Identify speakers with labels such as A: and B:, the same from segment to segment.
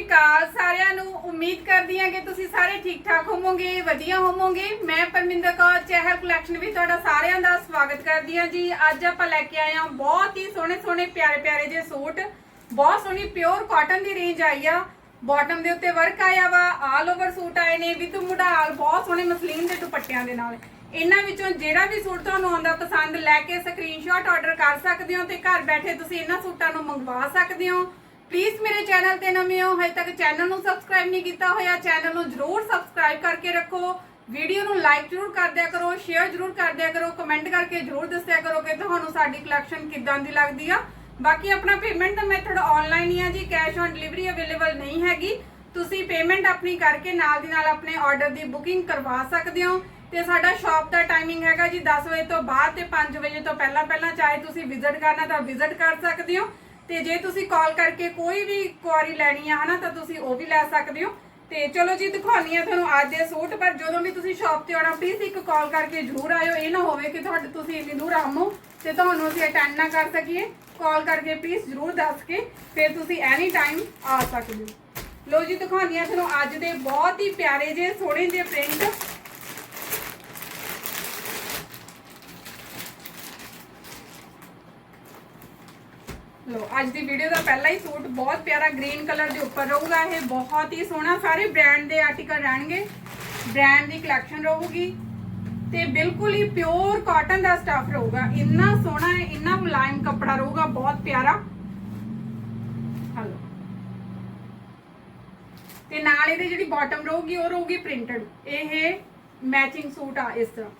A: ਸ਼੍ਰੀ ਅਕਾਲ ਸਾਰਿਆਂ ਨੂੰ। ਉਮੀਦ ਕਰਦੀ ਹਾਂ ਕਿ ਤੁਸੀਂ ਸਾਰੇ ਠੀਕ ਠਾਕ ਹੋਵੋਗੇ, ਵਧੀਆ ਹੋਵੋਗੇ। ਮੈਂ ਪਰਮਿੰਦਰ ਕੌਰ, ਚਹਿਲ ਕਲੈਕਸ਼ਨ ਵਿੱਚ ਤੁਹਾਡਾ ਸਾਰਿਆਂ ਦਾ ਸਵਾਗਤ ਕਰਦੀ ਹਾਂ ਜੀ। ਅੱਜ ਆਪਾਂ ਲੈ ਕੇ ਆਏ ਹਾਂ ਬਹੁਤ ਹੀ ਸੋਹਣੇ ਸੋਹਣੇ ਪਿਆਰੇ ਪਿਆਰੇ ਜਿਹੇ ਸੂਟ। ਬਹੁਤ ਸੋਹਣੀ ਪਿਓਰ ਕਾਟਨ ਦੀ ਰੇਂਜ ਆਈ ਆ। ਬਾਟਮ ਦੇ ਉੱਤੇ ਵਰਕ ਆਇਆ ਵਾ ਆਲ ਓਵਰ ਸੂਟ ਆਏ ਨੇ ਵਿਦ ਮੁਡਾਲ ਬਹੁਤ ਸੋਹਣੇ ਮਸਲੀਨ ਦੇ ਦੁਪੱਟਿਆਂ ਦੇ ਨਾਲ। ਇਹਨਾਂ ਵਿੱਚੋਂ ਜਿਹੜਾ ਵੀ ਸੂਟ ਤੁਹਾਨੂੰ ਆਉਂਦਾ ਪਸੰਦ, ਲੈ ਕੇ ਸਕਰੀਨਸ਼ਾਟ ਆਰਡਰ ਕਰ ਸਕਦੇ ਹੋ ਤੇ ਘਰ ਬੈਠੇ ਤੁਸੀਂ ਇਹਨਾਂ ਸੂਟਾਂ ਨੂੰ ਮੰਗਵਾ ਸਕਦੇ ਹੋ। ਪਲੀਜ਼ ਮੇਰੇ ਚੈਨਲ ਤੇ ਨਵੇਂ ਹੋ, ਹਜੇ ਤੱਕ ਚੈਨਲ ਨੂੰ ਸਬਸਕ੍ਰਾਈਬ ਨਹੀਂ ਕੀਤਾ ਹੋਇਆ ਚੈਨਲ ਨੂੰ ਜਰੂਰ ਸਬਸਕ੍ਰਾਈਬ ਕਰਕੇ ਰੱਖੋ। ਵੀਡੀਓ ਨੂੰ ਲਾਈਕ ਜਰੂਰ ਕਰ ਦਿਆ ਕਰੋ ਸ਼ੇਅਰ ਜਰੂਰ ਕਰ ਦਿਆ ਕਰੋ ਕਮੈਂਟ ਕਰਕੇ ਜਰੂਰ ਦੱਸਿਆ ਕਰੋ ਕਿ ਤੁਹਾਨੂੰ ਸਾਡੀ ਕਲੈਕਸ਼ਨ ਕਿੱਦਾਂ ਦੀ ਲੱਗਦੀ ਆ। ਬਾਕੀ ਆਪਣਾ ਪੇਮੈਂਟ ਦਾ ਮੈਥਡ ਆਨਲਾਈਨ ਹੀ ਆ ਜੀ ਕੈਸ਼ ਔਨ ਡਿਲੀਵਰੀ ਅਵੇਲੇਬਲ ਨਹੀਂ ਹੈਗੀ। ਤੁਸੀਂ ਪੇਮੈਂਟ ਆਪਣੀ ਕਰਕੇ ਨਾਲ ਦੀ ਨਾਲ ਆਪਣੇ ਆਰਡਰ ਦੀ ਬੁਕਿੰਗ ਕਰਵਾ ਸਕਦੇ ਹੋ। ਤੇ ਸਾਡਾ ਸ਼ਾਪ ਦਾ ਟਾਈਮਿੰਗ ਹੈਗਾ ਜੀ 10 ਵਜੇ ਤੋਂ ਬਾਅਦ ਤੇ 5 ਵਜੇ ਤੋਂ ਪਹਿਲਾਂ ਪਹਿਲਾਂ ਚਾਹੇ ਤੁਸੀਂ ਵਿਜ਼ਿਟ ਕਰਨਾ ਤਾਂ ਵਿਜ਼ਿਟ ਕਰ ਸਕਦੇ ਹੋ। ਤੇ ਜੇ ਤੁਸੀਂ ਕਾਲ ਕਰਕੇ ਕੋਈ ਵੀ ਕੁਆਰੀ ਲੈਣੀ ਆ ਹਨਾ, ਤਾਂ ਤੁਸੀਂ ਉਹ ਵੀ ਲੈ ਸਕਦੇ ਹੋ। ਤੇ ਚਲੋ ਜੀ ਦਿਖਾਉਣੀ ਆ ਤੁਹਾਨੂੰ ਅੱਜ ਦੇ ਸੂਟ, ਪਰ ਜਦੋਂ ਵੀ ਤੁਸੀਂ ਸ਼ਾਪ ਤੇ ਆਉਣਾ ਪਲੀਜ਼ ਇੱਕ ਕਾਲ ਕਰਕੇ ਜ਼ਰੂਰ ਆਇਓ। ਇਹ ਨਾ ਹੋਵੇ ਕਿ ਤੁਹਾਡੇ, ਤੁਸੀਂ ਇੰਨੀ ਦੂਰ ਆਮੋ ਤੇ ਤੁਹਾਨੂੰ ਅਸੀਂ ਅਟੈਂਡ ਨਾ ਕਰ ਸਕੀਏ। ਕਾਲ ਕਰਕੇ ਪਲੀਜ਼ ਜ਼ਰੂਰ ਦੱਸ ਕੇ ਫਿਰ ਤੁਸੀਂ ਐਨੀ ਟਾਈਮ ਆ ਸਕਦੇ ਹੋ। ਲੋ ਜੀ ਦਿਖਾਉਣੀ ਆ ਤੁਹਾਨੂੰ ਅੱਜ ਦੇ ਬਹੁਤ ਹੀ ਪਿਆਰੇ ਜਿਹੇ, ਸੋਹਣੇ ਜਿਹੇ ਪ੍ਰਿੰਟ ਲੋ ਅੱਜ ਦੀ ਵੀਡੀਓ ਦਾ ਪਹਿਲਾ ਹੀ ਸੂਟ ਬਹੁਤ ਪਿਆਰਾ ਗ੍ਰੀਨ ਕਲਰ ਦੇ ਉੱਪਰ ਰਹੂਗਾ ਇਹ, ਬਹੁਤ ਹੀ ਸੋਹਣਾ, ਸਾਰੇ ਬ੍ਰਾਂਡ ਦੇ ਆਰਟੀਕਲ ਰਹਿਣਗੇ। ਬ੍ਰਾਂਡ ਦੀ ਕਲੈਕਸ਼ਨ ਰਹੂਗੀ ਤੇ ਬਿਲਕੁਲ ਹੀ ਪਿਓਰ ਕਾਟਨ ਦਾ ਸਟਫ ਰਹੂਗਾ। ਇੰਨਾ ਸੋਹਣਾ ਹੈ, ਇੰਨਾ ਮੁਲਾਇਮ ਕੱਪੜਾ ਰਹੂਗਾ, ਬਹੁਤ ਪਿਆਰਾ। ਹਲੋ। ਤੇ ਨਾਲ ਇਹਦੇ ਜਿਹੜੀ ਬਾਟਮ ਰਹੂਗੀ, ਉਹ ਰਹੂਗੀ ਪ੍ਰਿੰਟਡ ਇਹ ਮੈਚਿੰਗ ਸੂਟ ਆ ਇਸ ਤਰ੍ਹਾਂ।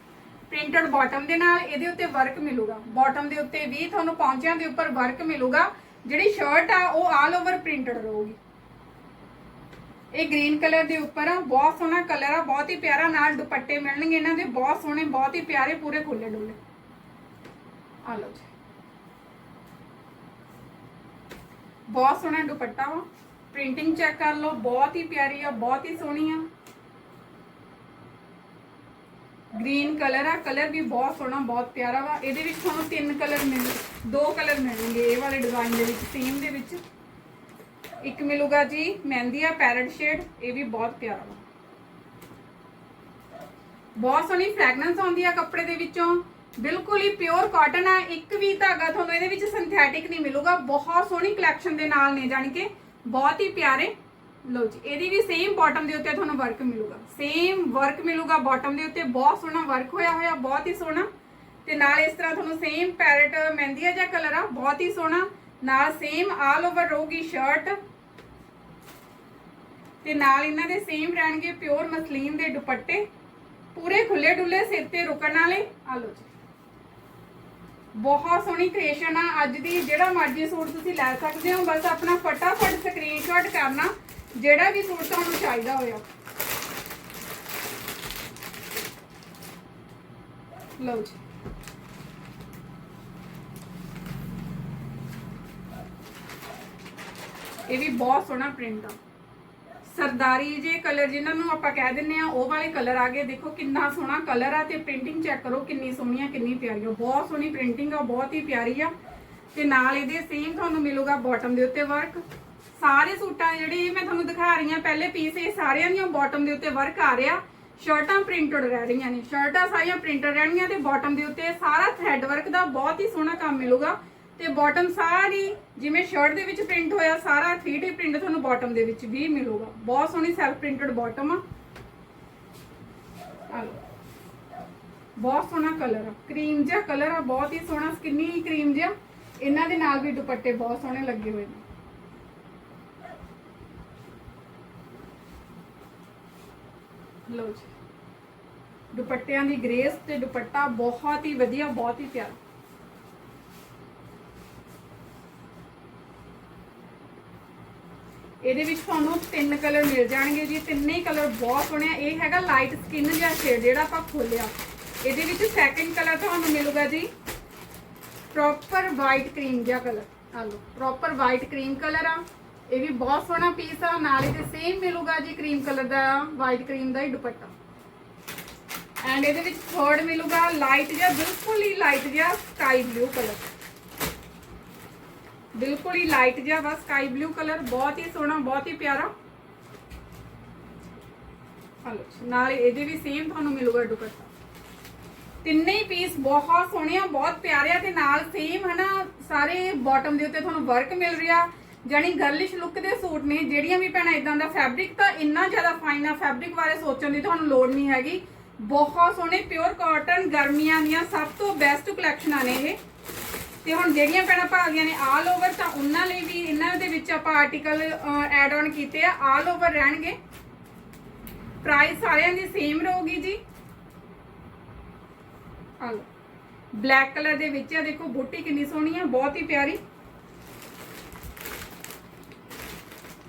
A: ਪ੍ਰਿੰਟਡ ਬਾਟਮ ਦੇ ਨਾਲ ਇਹਦੇ ਉੱਤੇ ਵਰਕ ਮਿਲੂਗਾ। ਬਾਟਮ ਦੇ ਉੱਤੇ ਵੀ ਤੁਹਾਨੂੰ ਪੌਂਚਿਆਂ ਦੇ ਉੱਪਰ ਵਰਕ ਮਿਲੂਗਾ। ਜਿਹੜੀ ਸ਼ਰਟ ਆ, ਉਹ ਆਲ ਓਵਰ ਪ੍ਰਿੰਟਡ ਰਹੂਗੀ। ਇਹ ਗ੍ਰੀਨ ਕਲਰ ਦੇ ਉੱਪਰ ਆ, ਬਹੁਤ ਸੋਹਣਾ ਕਲਰ ਆ, ਬਹੁਤ ਹੀ ਪਿਆਰਾ ਨਾਲ ਦੁਪੱਟੇ ਮਿਲਣਗੇ ਇਹਨਾਂ ਦੇ, ਬਹੁਤ ਸੋਹਣੇ, ਬਹੁਤ ਹੀ ਪਿਆਰੇ, ਪੂਰੇ ਖੁੱਲੇ ਡੁੱਲੇ ਆ ਲਓ ਜੀ। ਬਹੁਤ ਸੋਹਣਾ ਦੁਪੱਟਾ ਵਾ। ਪ੍ਰਿੰਟਿੰਗ ਚੈੱਕ ਕਰ ਲਓ, ਬਹੁਤ ਹੀ ਪਿਆਰੀ ਆ, ਬਹੁਤ ਹੀ ਸੋਹਣੀ ਆ। ਗ੍ਰੀਨ ਕਲਰ ਆ, ਕਲਰ ਵੀ ਬਹੁਤ ਸੋਹਣਾ, ਬਹੁਤ ਪਿਆਰਾ ਵਾ। ਇਹਦੇ ਵਿੱਚ ਤੁਹਾਨੂੰ ਤਿੰਨ ਕਲਰ ਮਿਲ, ਦੋ ਕਲਰ ਮਿਲਣਗੇ ਇਹ ਵਾਲੇ ਡਿਜ਼ਾਈਨ ਦੇ ਵਿੱਚ ਸੇਮ ਦੇ ਵਿੱਚ। ਇੱਕ ਮਿਲੂਗਾ ਜੀ ਮਹਿੰਦੀ ਆ ਪੈਰਟ ਸ਼ੇਡ ਇਹ ਵੀ ਬਹੁਤ ਪਿਆਰਾ ਵਾ। ਬਹੁਤ ਸੋਹਣੀ ਫ੍ਰੈਗਨੈਂਸ ਆਉਂਦੀ ਆ ਕੱਪੜੇ ਦੇ ਵਿੱਚੋਂ। ਬਿਲਕੁਲ ਹੀ ਪਿਓਰ ਕਾਟਨ ਆ, ਇੱਕ ਵੀ ਧਾਗਾ ਤੁਹਾਨੂੰ ਇਹਦੇ ਵਿੱਚ ਸਿੰਥੈਟਿਕ ਨਹੀਂ ਮਿਲੂਗਾ। ਬਹੁਤ ਸੋਹਣੀ ਕਲੈਕਸ਼ਨ ਦੇ ਨਾਲ ਨੇ ਜਾਣੀ ਕਿ, ਬਹੁਤ ਹੀ ਪਿਆਰੇ। ਲਓ ਜੀ, ਇਹਦੀ ਵੀ ਸੇਮ ਬਾਟਮ ਦੇ ਉੱਤੇ ਤੁਹਾਨੂੰ ਵਰਕ ਮਿਲੂਗਾ। ਸੇਮ ਵਰਕ ਮਿਲੂਗਾ ਬਾਟਮ ਦੇ ਉੱਤੇ, ਬਹੁਤ ਸੋਹਣਾ ਵਰਕ ਹੋਇਆ ਹੋਇਆ, ਬਹੁਤ ਹੀ ਸੋਹਣਾ। ਤੇ ਨਾਲ ਇਸ ਤਰ੍ਹਾਂ ਤੁਹਾਨੂੰ ਸੇਮ ਪੈਰਟ ਮਹਿੰਦੀਆ ਜਿਹਾ ਕਲਰ ਆ, ਬਹੁਤ ਹੀ ਸੋਹਣਾ। ਨਾਲ ਸੇਮ ਆਲ ਓਵਰ ਰਹੂਗੀ ਸ਼ਰਟ ਤੇ ਨਾਲ ਇਹਨਾਂ ਦੇ ਸੇਮ ਰਹਿਣਗੇ ਪਿਓਰ ਮਸਲੀਨ ਦੇ ਦੁਪੱਟੇ। ਪੂਰੇ ਖੁੱਲੇ ਡੁੱਲੇ ਸਿਰ ਤੇ ਰੁਕਣ ਵਾਲੇ। ਆ ਲਓ ਜੀ। ਬਹੁਤ ਸੋਹਣੀ ਕ੍ਰੀਏਸ਼ਨ ਆ। ਅੱਜ ਦੀ ਜਿਹੜਾ ਮਰਜ਼ੀ ਸੂਟ ਤੁਸੀਂ ਲੈ ਸਕਦੇ ਹੋ, ਬਸ ਆਪਣਾ ਫਟਾਫਟ ਸਕਰੀਨਸ਼ਾਟ ਕਰਨਾ। ਜਿਹੜਾ ਵੀ ਸੂਟ ਤੁਹਾਨੂੰ ਚਾਹੀਦਾ ਹੋਇਆ। ਲਓ ਜੀ। ਇਹ ਵੀ ਬਹੁਤ ਸੋਹਣਾ ਪ੍ਰਿੰਟ ਆ। ਸਰਦਾਰੀ ਜੇ ਕਲਰ ਜਿਨ੍ਹਾਂ ਨੂੰ ਆਪਾਂ ਕਹਿ ਦਿੰਨੇ ਆ, ਉਹ ਵਾਲੇ ਕਲਰ ਆ ਗਏ। ਦੇਖੋ ਕਿੰਨਾ ਸੋਹਣਾ ਕਲਰ ਆ ਤੇ ਪ੍ਰਿੰਟਿੰਗ ਚੈੱਕ ਕਰੋ ਕਿੰਨੀ ਸੋਹਣੀ ਆ, ਕਿੰਨੀ ਪਿਆਰੀ ਆ। ਬਹੁਤ ਸੋਹਣੀ ਪ੍ਰਿੰਟਿੰਗ ਆ, ਬਹੁਤ ਹੀ ਪਿਆਰੀ ਆ। ਤੇ ਨਾਲ ਇਹਦੇ ਸੇਮ ਤੁਹਾਨੂੰ ਮਿਲੂਗਾ ਬਾਟਮ ਦੇ ਉੱਤੇ ਵਰਕ ਸਾਰੇ ਸੂਟਾਂ ਜਿਹੜੇ ਮੈਂ ਤੁਹਾਨੂੰ ਦਿਖਾ ਰਹੀ ਆ ਪਹਿਲੇ ਪੀਸ ਇਹ ਸਾਰਿਆਂ ਦੀਆਂ ਬਾਟਮ ਦੇ ਉੱਤੇ ਵਰਕ ਆ ਰਿਹਾ। ਸ਼ਰਟਾਂ ਪ੍ਰਿੰਟਡ ਰਹਿ ਰਹੀਆਂ ਨੇ। ਸ਼ਰਟਾਂ ਸਾਰੀਆਂ ਪ੍ਰਿੰਟਡ ਰਹਿਣਗੀਆਂ ਤੇ ਬਾਟਮ ਦੇ ਉੱਤੇ ਸਾਰਾ ਥ੍ਰੈਡ ਵਰਕ ਦਾ ਬਹੁਤ ਹੀ ਸੋਹਣਾ ਕੰਮ ਮਿਲੂਗਾ। ਤੇ ਬਾਟਮ ਸਾਰੀ, ਜਿਵੇਂ ਸ਼ਰਟ ਦੇ ਵਿੱਚ ਪ੍ਰਿੰਟ ਹੋਇਆ, ਸਾਰਾ 3D ਪ੍ਰਿੰਟ ਤੁਹਾਨੂੰ ਬਾਟਮ ਦੇ ਵਿੱਚ ਵੀ ਮਿਲੂਗਾ। ਬਹੁਤ ਸੋਹਣੀ ਸੈਲਫ ਪ੍ਰਿੰਟਡ ਬਾਟਮ ਆ ਬਹੁਤ ਸੋਹਣਾ ਕਲਰ ਆ। ਕਰੀਮ ਜਿਹਾ ਕਲਰ ਆ, ਬਹੁਤ ਹੀ ਸੋਹਣਾ ਸਕਿਨੀ ਕਰੀਮ ਜਿਹਾ। ਇਹਨਾਂ ਦੇ ਨਾਲ ਵੀ ਦੁਪੱਟੇ ਬਹੁਤ ਸੋਹਣੇ ਲੱਗੇ ਹੋਏ ਨੇ। ਲਓ ਜੀ। ਦੁਪੱਟਿਆਂ ਦੀ ਗ੍ਰੇਸ ਤੇ ਦੁਪੱਟਾ ਬਹੁਤ ਹੀ ਵਧੀਆ, ਬਹੁਤ ਹੀ ਪਿਆਰਾ। ਇਹਦੇ ਵਿੱਚ ਤੁਹਾਨੂੰ ਤਿੰਨ ਕਲਰ ਮਿਲ ਜਾਣਗੇ ਜੀ। ਤਿੰਨੇ ਹੀ ਕਲਰ ਬਹੁਤ ਸੋਹਣੇ ਆ। ਇਹ ਹੈਗਾ ਲਾਈਟ ਸਕਿਨ ਜਿਹਾ ਸ਼ੇਡ ਜਿਹੜਾ ਆਪਾਂ ਖੋਲਿਆ। ਇਹਦੇ ਵਿੱਚ ਸੈਕਿੰਡ ਕਲਰ ਤੁਹਾਨੂੰ ਮਿਲੂਗਾ ਜੀ। ਪ੍ਰੋਪਰ ਵਾਈਟ ਕਰੀਮ ਜਿਹਾ ਕਲਰ ਆ ਲਓ ਪ੍ਰੋਪਰ ਵਾਈਟ ਕਰੀਮ ਕਲਰ ਆ। ਇਹ ਵੀ ਬਹੁਤ ਸੋਹਣਾ ਪੀਸ ਆ, ਨਾਲ ਇਹਦੇ ਸੇਮ ਮਿਲੂਗਾ ਜੀ ਕਰੀਮ ਕਲਰ ਦਾ ਵਾਈਟ ਕਰੀਮ ਦਾ ਹੀ ਦੁਪੱਟਾ। ਐਂਡ ਇਹਦੇ ਵਿੱਚ ਥਰਡ ਮਿਲੂਗਾ ਲਾਈਟ ਜਿਹਾ, ਬਿਲਕੁਲ ਹੀ ਲਾਈਟ ਜਿਹਾ ਸਕਾਈ ਬਲੂ ਕਲਰ ਬਿਲਕੁਲ ਹੀ ਲਾਈਟ ਜਿਹਾ ਵਾ ਸਕਾਈ ਬਲੂ ਕਲਰ ਬਹੁਤ ਹੀ ਸੋਹਣਾ, ਬਹੁਤ ਹੀ ਪਿਆਰਾ। ਹਲੋ, ਨਾਲ ਇਹਦੇ ਵੀ ਸੇਮ ਤੁਹਾਨੂੰ ਮਿਲੂਗਾ ਦੁਪੱਟਾ। ਤਿੰਨੇ ਹੀ ਪੀਸ ਬਹੁਤ ਸੋਹਣੇ ਆ, ਬਹੁਤ ਪਿਆਰੇ ਆ ਤੇ ਨਾਲ ਸੇਮ ਹਨਾ, ਸਾਰੇ ਬਾਟਮ ਦੇ ਉੱਤੇ ਤੁਹਾਨੂੰ ਵਰਕ ਮਿਲ ਰਿਹਾ। ਜਾਨੀ ਗਰਲਿਸ਼ ਲੁੱਕ ਦੇ ਸੂਟ ਨੇ, ਜਿਹੜੀਆਂ ਵੀ ਭੈਣਾਂ ਇਦਾਂ ਦਾ ਫੈਬਰਿਕ ਤਾਂ ਇੰਨਾ ਜ਼ਿਆਦਾ ਫਾਈਨ ਆ ਫੈਬਰਿਕ ਬਾਰੇ ਸੋਚਣ ਦੀ ਤੁਹਾਨੂੰ ਲੋੜ ਨਹੀਂ ਹੈਗੀ। ਬਹੁਤ ਸੋਹਣੇ ਪਿਓਰ ਕਾਟਨ ਗਰਮੀਆਂ ਦੀਆਂ ਸਭ ਤੋਂ ਬੈਸਟ ਕਲੈਕਸ਼ਨਾਂ ਨੇ ਇਹ। ਤੇ ਹੁਣ ਜਿਹੜੀਆਂ ਭੈਣਾਂ ਭਾਗੀਆਂ ਨੇ ਆਲ ਓਵਰ ਤਾਂ ਉਹਨਾਂ ਲਈ ਵੀ ਇਹਨਾਂ ਦੇ ਵਿੱਚ ਆਪਾਂ ਆਰਟੀਕਲ ਐਡ ਆਨ ਕੀਤੇ ਆ ਆਲ ਓਵਰ ਰਹਿਣਗੇ। ਪ੍ਰਾਈਸ ਸਾਰਿਆਂ ਦੀ ਸੇਮ ਰਹੂਗੀ ਜੀ। ਆ ਬਲੈਕ ਕਲਰ ਦੇ ਵਿੱਚ ਆ, ਦੇਖੋ ਬੂਟੀ ਕਿੰਨੀ ਸੋਹਣੀ ਆ, ਬਹੁਤ ਹੀ ਪਿਆਰੀ।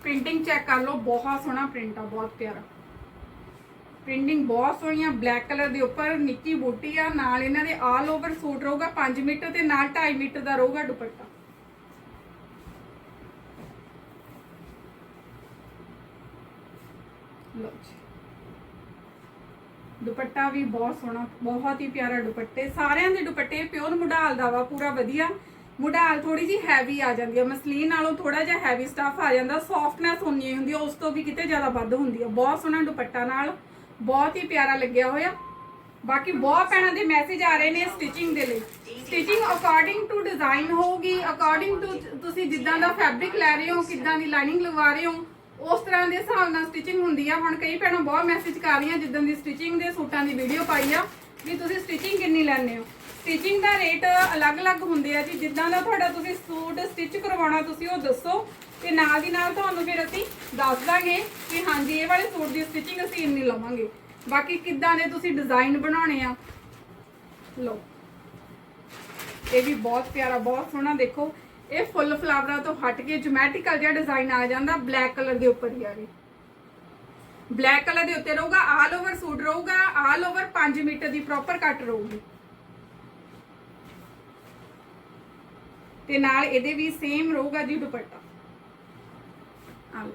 A: ਪ੍ਰਿੰਟਿੰਗ ਚੈੱਕ ਕਰ ਲਓ, ਬਹੁਤ ਸੋਹਣਾ ਪ੍ਰਿੰਟ ਆ, ਬਹੁਤ ਪਿਆਰਾ। ਪ੍ਰਿੰਟਿੰਗ ਬਹੁਤ ਸੋਹਣੀ ਆ ਬਲੈਕ ਕਲਰ ਦੇ ਉੱਪਰ ਨਿੱਕੀ ਬੂਟੀ ਆ, ਨਾਲ ਇਹਨਾਂ ਦੇ ਆਲ ਓਵਰ ਸੂਟ ਰਹੂਗਾ 5 ਮੀਟਰ ਤੇ ਨਾਲ 2.5 ਮੀਟਰ ਦਾ ਰਹੂਗਾ ਦੁਪੱਟਾ। ਲਓ ਜੀ। ਦੁਪੱਟਾ ਵੀ ਬਹੁਤ ਸੋਹਣਾ, ਬਹੁਤ ਹੀ ਪਿਆਰਾ ਦੁਪੱਟੇ, ਸਾਰਿਆਂ ਦੇ ਦੁਪੱਟੇ ਪਿਓਰ ਮੁਢਾਲ ਦਾ ਵਾ, ਪੂਰਾ ਵਧੀਆ। ਮੁਢਾਲ ਥੋੜੀ ਜੀ ਹੈਵੀ ਆ ਜਾਂਦੀ ਆ। ਮਸਲੀਨ ਨਾਲੋਂ ਥੋੜਾ ਜਿਹਾ ਹੈਵੀ ਸਟਫ ਆ ਜਾਂਦਾ। ਸੌਫਟਨੈਸ ਉਨੀ ਹੁੰਦੀ ਆ, ਉਸ ਤੋਂ ਵੀ ਕਿਤੇ ਜ਼ਿਆਦਾ ਵੱਧ ਹੁੰਦੀ ਆ। ਬਹੁਤ ਸੋਹਣਾ ਦੁਪੱਟਾ ਨਾਲ, ਬਹੁਤ ਹੀ ਪਿਆਰਾ ਲੱਗਿਆ ਹੋਇਆ। ਬਾਕੀ ਬਹੁਤ ਭੈਣਾਂ ਦੇ ਮੈਸੇਜ ਆ ਰਹੇ ਨੇ ਸਟਿਚਿੰਗ ਦੇ ਲਈ। ਸਟਿਚਿੰਗ ਅਕੋਰਡਿੰਗ ਟੂ ਡਿਜ਼ਾਈਨ ਹੋਊਗੀ ਅਕੋਰਡਿੰਗ ਟੂ ਤੁਸੀਂ ਜਿੱਦਾਂ ਦਾ ਫੈਬਰਿਕ ਲੈ ਰਹੇ ਹੋ, ਕਿੱਦਾਂ ਦੀ ਲਾਈਨਿੰਗ ਲਗਵਾ ਰਹੇ ਹੋ, ਉਸ ਤਰ੍ਹਾਂ ਦੇ ਹਿਸਾਬ ਨਾਲ ਸਟਿਚਿੰਗ ਹੁੰਦੀ ਆ। ਹੁਣ ਕਈ ਭੈਣਾਂ ਬਹੁਤ ਮੈਸੇਜ ਕਰ ਰਹੀਆਂ ਜਿੱਦਾਂ ਦੀ ਸਟਿਚਿੰਗ ਦੇ ਸੂਟਾਂ ਦੀ ਵੀਡੀਓ ਪਾਈ ਆ, ਵੀ ਤੁਸੀਂ ਸਟਿਚਿੰਗ ਕਿੰਨੀ ਲੈਂਦੇ ਹੋ। ਸਟਿਚਿੰਗ ਦਾ ਰੇਟ ਅਲੱਗ-ਅਲੱਗ ਹੁੰਦੇ ਆ ਜੀ। ਜਿੱਦਾਂ ਦਾ ਤੁਹਾਡਾ ਤੁਸੀਂ ਸੂਟ ਸਟਿਚ ਕਰਵਾਉਣਾ, ਤੁਸੀਂ ਉਹ ਦੱਸੋ। ਤੇ ਨਾਲ ਦੀ ਨਾਲ ਤੁਹਾਨੂੰ ਫਿਰ ਅਸੀਂ ਦੱਸ ਦਾਂਗੇ ਕਿ ਹਾਂਜੀ, ਇਹ ਵਾਲੇ ਸੂਟ ਦੀ ਸਟਿਚਿੰਗ ਅਸੀਂ ਇੰਨੀ ਲਵਾਂਗੇ। ਬਾਕੀ ਕਿੱਦਾਂ ਦੇ ਤੁਸੀਂ ਡਿਜ਼ਾਈਨ ਬਣਾਉਣੇ ਆ। ਲਓ। ਇਹ ਵੀ ਬਹੁਤ ਪਿਆਰਾ, ਬਹੁਤ ਸੋਹਣਾ ਦੇਖੋ। ਇਹ ਫੁੱਲ ਫਲਾਵਰਾਂ ਤੋਂ ਹਟ ਕੇ ਜਿਓਮੈਟ੍ਰਿਕਲ ਜਿਹਾ ਡਿਜ਼ਾਈਨ ਆ ਜਾਂਦਾ ਬਲੈਕ ਕਲਰ ਦੇ ਉੱਪਰ ਹੀ ਆ ਵੀ ਬਲੈਕ ਕਲਰ ਦੇ ਉੱਤੇ ਰਹੂਗਾ ਆਲ ਓਵਰ ਸੂਟ ਰਹੂਗਾ ਆਲ ਓਵਰ 5 ਮੀਟਰ ਦੀ ਪ੍ਰੋਪਰ ਕੱਟ ਰਹੂਗੀ। ਤੇ ਨਾਲ ਇਹਦੇ ਵੀ ਸੇਮ ਰਹੂਗਾ ਜੀ ਦੁਪੱਟਾ। ਆ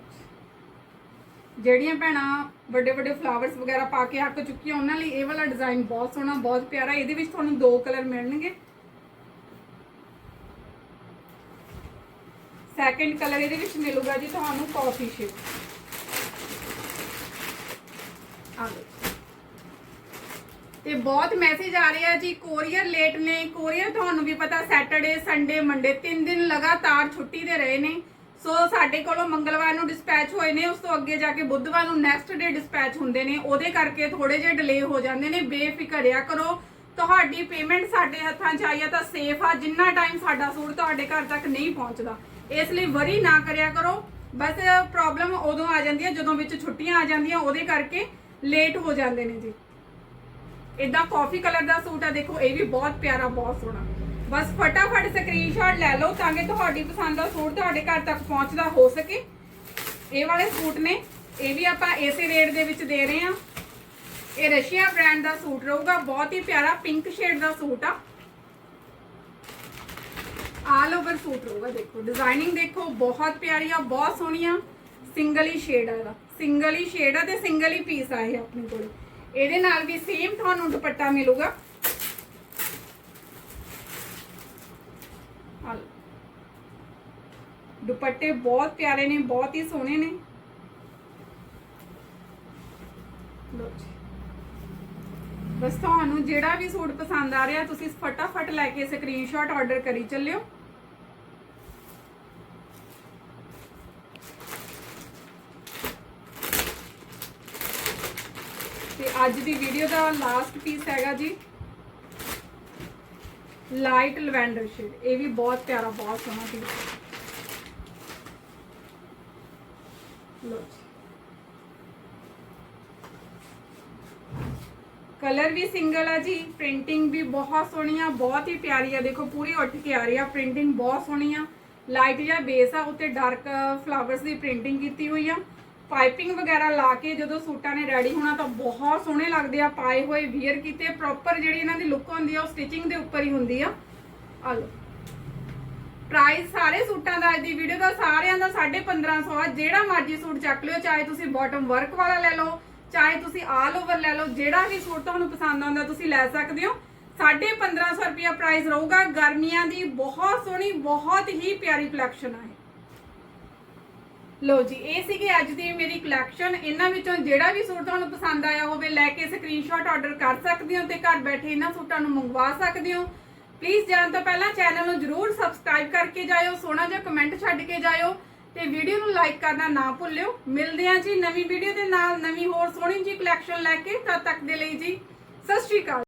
A: ਜਿਹੜੀਆਂ ਭੈਣਾਂ ਵੱਡੇ ਵੱਡੇ ਫਲਾਵਰਸ ਵਗੈਰਾ ਪਾ ਕੇ ਹੱਕ ਚੁੱਕੀਆਂ, ਉਹਨਾਂ ਲਈ ਇਹ ਵਾਲਾ ਡਿਜ਼ਾਈਨ ਬਹੁਤ ਸੋਹਣਾ, ਬਹੁਤ ਪਿਆਰਾ। ਇਹਦੇ ਵਿੱਚ ਤੁਹਾਨੂੰ ਦੋ ਕਲਰ ਮਿਲਣਗੇ। ਸੈਕੰਡ ਕਲਰ ਇਹਦੇ ਵਿੱਚ ਮਿਲੂਗਾ ਜੀ ਤੁਹਾਨੂੰ ਕਾਫੀ ਸ਼ੇਡ ਆ ਲਓ ਤੇ ਬਹੁਤ ਮੈਸੇਜ ਆ ਰਿਹਾ ਜੀ ਕੋਰੀਅਰ ਲੇਟ ਨੇ ਕੋਰੀਅਰ ਤੁਹਾਨੂੰ ਵੀ ਪਤਾ ਸੈਟਰਡੇ ਸੰਡੇ ਮੰਡੇ ਤਿੰਨ ਦਿਨ ਲਗਾਤਾਰ ਛੁੱਟੀ ਦੇ ਰਹੇ ਨੇ। ਸੋ ਸਾਡੇ ਕੋਲੋਂ ਮੰਗਲਵਾਰ ਨੂੰ ਡਿਸਪੈਚ ਹੋਏ ਨੇ, ਉਸ ਤੋਂ ਅੱਗੇ ਜਾ ਕੇ ਬੁੱਧਵਾਰ ਨੂੰ ਨੈਕਸਟ ਡੇ ਡਿਸਪੈਚ ਹੁੰਦੇ ਨੇ, ਉਹਦੇ ਕਰਕੇ ਥੋੜੇ ਜਿਹੇ ਡਿਲੇ ਹੋ ਜਾਂਦੇ ਨੇ ਬੇਫਿਕਰਿਆ ਕਰੋ। ਤੁਹਾਡੀ ਪੇਮੈਂਟ ਸਾਡੇ ਹੱਥਾਂ 'ਚ ਆਈ ਆ ਤਾਂ ਸੇਫ ਆ, ਜਿੰਨਾ ਟਾਈਮ ਸਾਡਾ ਸੂਟ ਤੁਹਾਡੇ ਘਰ ਤੱਕ ਨਹੀਂ ਪਹੁੰਚਦਾ। ਇਸ ਲਈ ਵਰੀ ਨਾ ਕਰਿਆ ਕਰੋ। ਬਸ ਪ੍ਰੋਬਲਮ ਉਦੋਂ ਆ ਜਾਂਦੀ ਹੈ ਜਦੋਂ ਵਿੱਚ ਛੁੱਟੀਆਂ ਆ ਜਾਂਦੀਆਂ, ਉਹਦੇ ਕਰਕੇ ਲੇਟ ਹੋ ਜਾਂਦੇ ਨੇ ਜੀ। ਇਦਾਂ ਕਾਫੀ ਕਲਰ ਦਾ ਸੂਟ ਆ, ਦੇਖੋ, ਇਹ ਵੀ ਬਹੁਤ ਪਿਆਰਾ, ਬਹੁਤ ਸੋਹਣਾ। ਬਸ ਫਟਾਫਟ ਸਕਰੀਨਸ਼ਾਟ ਲੈ ਲਓ ਤਾਂ ਕਿ ਤੁਹਾਡੀ ਪਸੰਦ ਦਾ ਸੂਟ ਤੁਹਾਡੇ ਘਰ ਤੱਕ ਪਹੁੰਚਦਾ ਹੋ ਸਕੇ। ਇਹ ਵਾਲੇ ਸੂਟ ਨੇ, ਇਹ ਵੀ ਆਪਾਂ ਇਸੇ ਰੇਟ ਦੇ ਵਿੱਚ ਦੇ ਰਹੇ ਹਾਂ। ਇਹ ਰਸ਼ੀਆ ਬ੍ਰਾਂਡ ਦਾ ਸੂਟ ਰਹੂਗਾ, ਬਹੁਤ ਹੀ ਪਿਆਰਾ ਪਿੰਕ ਸ਼ੇਡ ਦਾ ਸੂਟ ਆ। ਆਲ ਓਵਰ ਸੂਟ ਰਹੂਗਾ, ਦੇਖੋ ਡਿਜ਼ਾਈਨਿੰਗ ਦੇਖੋ, ਬਹੁਤ ਪਿਆਰੀ ਆ, ਬਹੁਤ ਸੋਹਣੀ ਆ। ਸਿੰਗਲ ਹੀ ਸ਼ੇਡ ਆ ਇਹਦਾ। ਸਿੰਗਲ ਹੀ ਸ਼ੇਡ ਆ ਤੇ ਸਿੰਗਲ ਹੀ ਪੀਸ ਆ ਇਹ ਆਪਣੇ ਕੋਲ। ਇਹਦੇ ਨਾਲ ਵੀ ਸੇਮ ਤੁਹਾਨੂੰ ਦੁਪੱਟਾ ਮਿਲੂਗਾ। ਦੁਪੱਟੇ ਬਹੁਤ ਪਿਆਰੇ ਨੇ, ਬਹੁਤ ਹੀ ਸੋਹਣੇ ਨੇ। ਬਸ ਤੁਹਾਨੂੰ ਜਿਹੜਾ ਵੀ ਸੂਟ ਪਸੰਦ ਆ ਰਿਹਾ, ਤੁਸੀਂ ਫਟਾਫਟ ਲੈ ਕੇ ਸਕਰੀਨਸ਼ਾਟ ਆਰਡਰ ਕਰੀ ਚੱਲਿਓ। ਅੱਜ ਦੀ ਵੀਡੀਓ ਦਾ ਲਾਸਟ ਪੀਸ ਹੈਗਾ ਜੀ। ਲਾਈਟ ਲਵੈਂਡਰ ਸ਼ੇਡ ਇਹ ਵੀ ਬਹੁਤ ਪਿਆਰਾ, ਬਹੁਤ ਸੋਹਣਾ ਪੀਸ ਲੋ ਕਲਰ ਵੀ ਸਿੰਗਲ ਆ ਜੀ ਪ੍ਰਿੰਟਿੰਗ ਵੀ ਬਹੁਤ ਸੋਹਣੀ ਆ, ਬਹੁਤ ਹੀ ਪਿਆਰੀ ਆ। ਦੇਖੋ, ਪੂਰੀ ਉੱਠ ਕੇ ਆ ਰਹੀ ਆ। ਪ੍ਰਿੰਟਿੰਗ ਬਹੁਤ ਸੋਹਣੀ ਆ। ਲਾਈਟ ਜਿਹਾ ਬੇਸ ਆ, ਉੱਤੇ ਡਾਰਕ ਫਲਾਵਰਸ ਦੀ ਪ੍ਰਿੰਟਿੰਗ ਕੀਤੀ ਹੋਈ ਆ। ਪਾਈਪਿੰਗ ਵਗੈਰਾ ਲਾ ਕੇ ਜਦੋਂ ਸੂਟਾਂ ਨੇ ਰੈਡੀ ਹੋਣਾ ਤਾਂ ਬਹੁਤ ਸੋਹਣੇ ਲੱਗਦੇ ਆ, ਪਾਏ ਹੋਏ ਵੀਅਰ ਕੀਤੇ ਪ੍ਰੋਪਰ ਜਿਹੜੀ ਇਹਨਾਂ ਦੀ ਲੁੱਕ ਹੁੰਦੀ ਆ, ਉਹ ਸਟਿਚਿੰਗ ਦੇ ਉੱਪਰ ਹੀ ਹੁੰਦੀ ਆ। ਆ ਲਓ। ਪ੍ਰਾਈਸ ਸਾਰੇ ਸੂਟਾਂ ਦਾ ਅੱਜ ਦੀ ਵੀਡੀਓ ਦਾ ਸਾਰਿਆਂ ਦਾ 1550 ਆ, ਜਿਹੜਾ ਮਰਜ਼ੀ ਸੂਟ ਚੱਕ ਲਿਓ, ਚਾਹੇ ਤੁਸੀਂ ਬਾਟਮ ਵਰਕ ਵਾਲਾ ਲੈ ਲਓ, ਚਾਹੇ ਤੁਸੀਂ ਆਲ ਓਵਰ ਲੈ ਲਓ, ਜਿਹੜਾ ਵੀ ਸੂਟ ਤੁਹਾਨੂੰ ਪਸੰਦ ਆਉਂਦਾ ਤੁਸੀਂ ਲੈ ਸਕਦੇ ਹੋ। 1550 ਰੁਪਿਆ ਪ੍ਰਾਈਸ ਰਹੂਗਾ। ਗਰਮੀਆਂ ਦੀ ਬਹੁਤ ਸੋਹਣੀ, ਬਹੁਤ ਹੀ ਪਿਆਰੀ ਕਲੈਕਸ਼ਨ ਆ ਲੋ ਜੀ, ਇਹ ਸੀਗੀ ਅੱਜ ਦੀ ਮੇਰੀ ਕਲੈਕਸ਼ਨ ਇਹਨਾਂ ਵਿੱਚੋਂ ਜਿਹੜਾ ਵੀ ਸੂਟ ਤੁਹਾਨੂੰ ਪਸੰਦ ਆਇਆ ਹੋਵੇ, ਲੈ ਕੇ ਸਕਰੀਨਸ਼ਾਟ ਆਰਡਰ ਕਰ ਸਕਦੇ ਹੋ ਤੇ ਘਰ ਬੈਠੇ ਇਹਨਾਂ ਸੂਟਾਂ ਨੂੰ ਮੰਗਵਾ ਸਕਦੇ ਹੋ। ਪਲੀਜ਼ ਜਾਣ ਤੋਂ ਪਹਿਲਾਂ ਚੈਨਲ ਨੂੰ ਜਰੂਰ ਸਬਸਕ੍ਰਾਈਬ ਕਰਕੇ ਜਾਇਓ, ਸੋਹਣਾ ਜਿਹਾ ਕਮੈਂਟ ਛੱਡ ਕੇ ਜਾਇਓ ਤੇ ਵੀਡੀਓ ਨੂੰ ਲਾਈਕ ਕਰਨਾ ਨਾ ਭੁੱਲਿਓ। ਮਿਲਦੇ ਹਾਂ ਜੀ ਨਵੀਂ ਵੀਡੀਓ ਦੇ ਨਾਲ, ਨਵੀਂ ਹੋਰ ਸੋਹਣੀ ਜੀ ਕਲੈਕਸ਼ਨ ਲੈ ਕੇ, ਤਦ ਤੱਕ ਦੇ ਲਈ ਜੀ, ਸਤਿ ਸ਼੍ਰੀ ਅਕਾਲ।